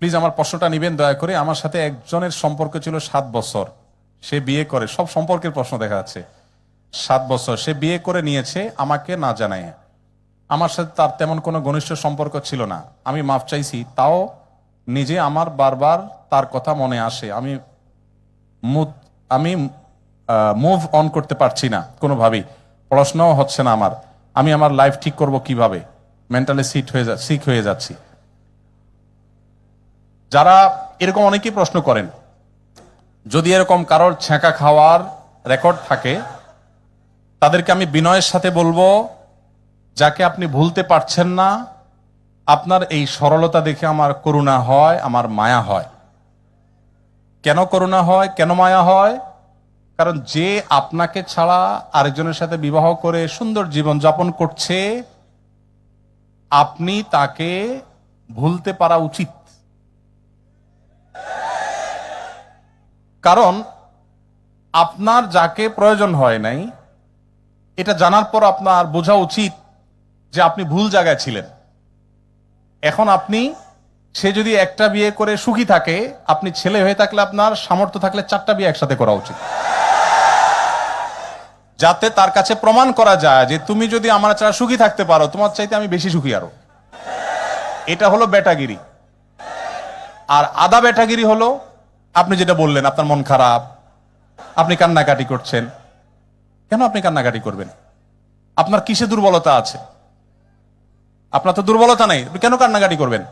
Please আমার প্রশ্নটা নিবেন, দয়া করে। আমার সাথে একজনের সম্পর্ক ছিল সাত বছর। সে বিয়ে করে, সব সম্পর্কের প্রশ্ন দেখা যাচ্ছে। সাত বছর। সে বিয়ে করে নিয়েছে আমাকে না জানায়। আমার সাথে তার তেমন কোনো ঘনিষ্ঠ সম্পর্ক ছিল না। আমি মাফ চাইছি, তাও নিজে আমার বারবার তার কথা মনে আসে। আমি আমি মুভ অন করতে পারছি না কোনোভাবেই। পড়াশোনাও হচ্ছে না আমার। আমি আমার লাইফ ঠিক করব কীভাবে? মেন্টালি সিট হয়ে যা সিক হয়ে যাচ্ছি। যারা এরকম অনেকেই প্রশ্ন করেন, যদি এরকম কারোর ছ্যাঁকা খাওয়ার রেকর্ড থাকে, তাদেরকে আমি বিনয়ের সাথে বলব, যাকে আপনি ভুলতে পারছেন না, আপনার এই সরলতা দেখে আমার করুণা হয়, আমার মায়া হয়। কেন করুণা হয়, কেন মায়া হয়? কারণ যে আপনাকে ছাড়া আরেকজনের সাথে বিবাহ করে সুন্দর জীবন যাপন করছে, আপনি তাকে ভুলতে পারা উচিত। কারণ আপনার যাকে প্রয়োজন হয় নাই, এটা জানার পর আপনার বোঝা উচিত যে আপনি ভুল জায়গায় ছিলেন। এখন আপনি, সে যদি একটা বিয়ে করে সুখী থাকে, আপনি ছেলে হয়ে থাকলে আপনার সামর্থ্য থাকলে চারটা বিয়ে একসাথে করা উচিত। যাতে তার কাছে প্রমাণ করা যায় যে তুমি যদি আমার ছাড়া সুখী থাকতে পারো, তোমার চাইতে আমি বেশি সুখী আরও। এটা হলো বেটাগিরি আর আদা বেটাগিরি হলো আপনি যেটা বললেন, আপনার মন খারাপ, আপনি কান্নাকাটি করছেন, কেন আপনি কান্নাকাটি করবেন? আপনার কিসে দুর্বলতা আছে? আপনার তো দুর্বলতা নেই কেন কান্নাকাটি করবেন?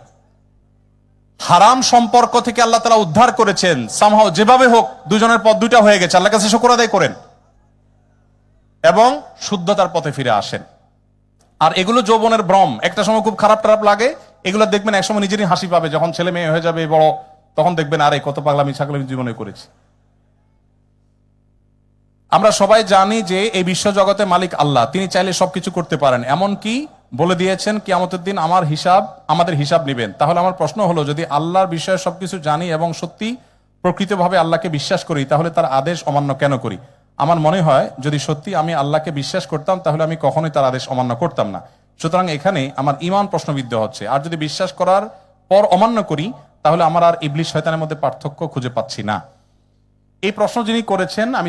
হারাম সম্পর্ক থেকে আল্লাহ তালা উদ্ধার করেছেন সামহাও যেভাবে হোক, দুজনের পথ দুইটা হয়ে গেছে আল্লাহ কাছে শুকর আদায় করেন। এবং শুদ্ধতার পথে ফিরে আসেন। আর এগুলো যৌবনের ভ্রম, একটা সময় খুব খারাপ টারাপ লাগে, এগুলো দেখবেন একসময় নিজেরই হাসি পাবে, যখন ছেলে মেয়ে হয়ে যাবে, বড় তখন দেখবেন, আরে, কত পাগলামি ছাগলামি জীবনে করেছি। আমরা সবাই জানি যে এই বিশ্ব জগতে মালিক আল্লাহ, তিনি চাইলে সবকিছু করতে পারেন। এমন কি বলে দিয়েছেন, কিয়ামতের দিন আমার হিসাব, আমাদের হিসাব নেবেন। তাহলে আমার প্রশ্ন হলো, যদি আল্লাহর বিষয়ে সবকিছু জানি এবং সত্যি প্রকৃতভাবে আল্লাহকে বিশ্বাস করি, তাহলে তার আদেশ অমান্য কেন করি? আমার মনে হয়, যদি সত্যি আমি আল্লাহকে বিশ্বাস করতাম, তাহলে আমি কখনোই তার আদেশ অমান্য করতাম না। সুতরাং এখানে আমার ইমান প্রশ্নবিদ্ধ হচ্ছে। আর যদি বিশ্বাস করার পর অমান্য করি তাহলে আমার আর ইবলিশ শয়তানের মধ্যে পার্থক্য খুঁজে পাচ্ছি না। এই প্রশ্ন যিনি করেছেন, আমি